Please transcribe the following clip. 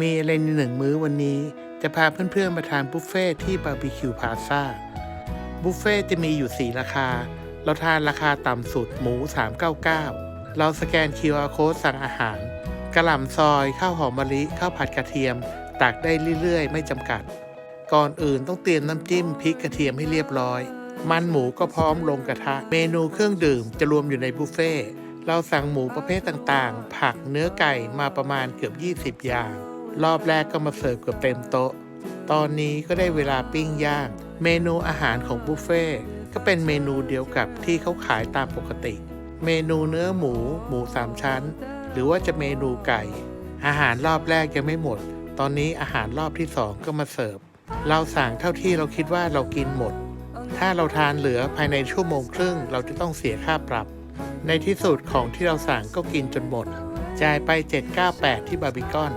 มีอะไรในหนึ่งมื้อวันนี้ จะพาเพื่อนๆมาทานบุฟเฟ่ที่บาร์บีคิวพาซ่าบุฟเฟ่จะมีอยู่ 4 ราคา เราทานราคาต่ำสุดหมู 399 เราสแกน QR Code สั่งอาหาร กระหล่ำซอยข้าวหอมมะลิข้าวผัดกระเทียม ตักได้เรื่อยๆ ไม่จำกัด ก่อนอื่นต้องเตรียมน้ำจิ้มพริกกระเทียมให้เรียบร้อย มันหมูก็พร้อมลงกระทะ เมนูเครื่องดื่มจะรวมอยู่ในบุฟเฟ่ เราสั่งหมูประเภทต่างๆ ผักเนื้อไก่มาประมาณเกือบ 20 อย่าง รอบแรกก็มาเสิร์ฟเกือบเต็มโต๊ะ ตอนนี้ก็ได้เวลาปิ้งย่าง เมนูอาหารของบุฟเฟ่ต์ก็เป็นเมนูเดียวกับที่เขาขายตามปกติ เมนูเนื้อหมู หมูสามชั้น หรือว่าจะเมนูไก่ อาหารรอบแรกยังไม่หมด ตอนนี้อาหารรอบที่สองก็มาเสิร์ฟ เราสั่งเท่าที่เราคิดว่าเรากินหมด ถ้าเราทานเหลือภายในชั่วโมงครึ่งเราจะต้องเสียค่าปรับ ในที่สุดของที่เราสั่งก็กินจนหมดจ่ายไป 798 ที่บาร์บีคอน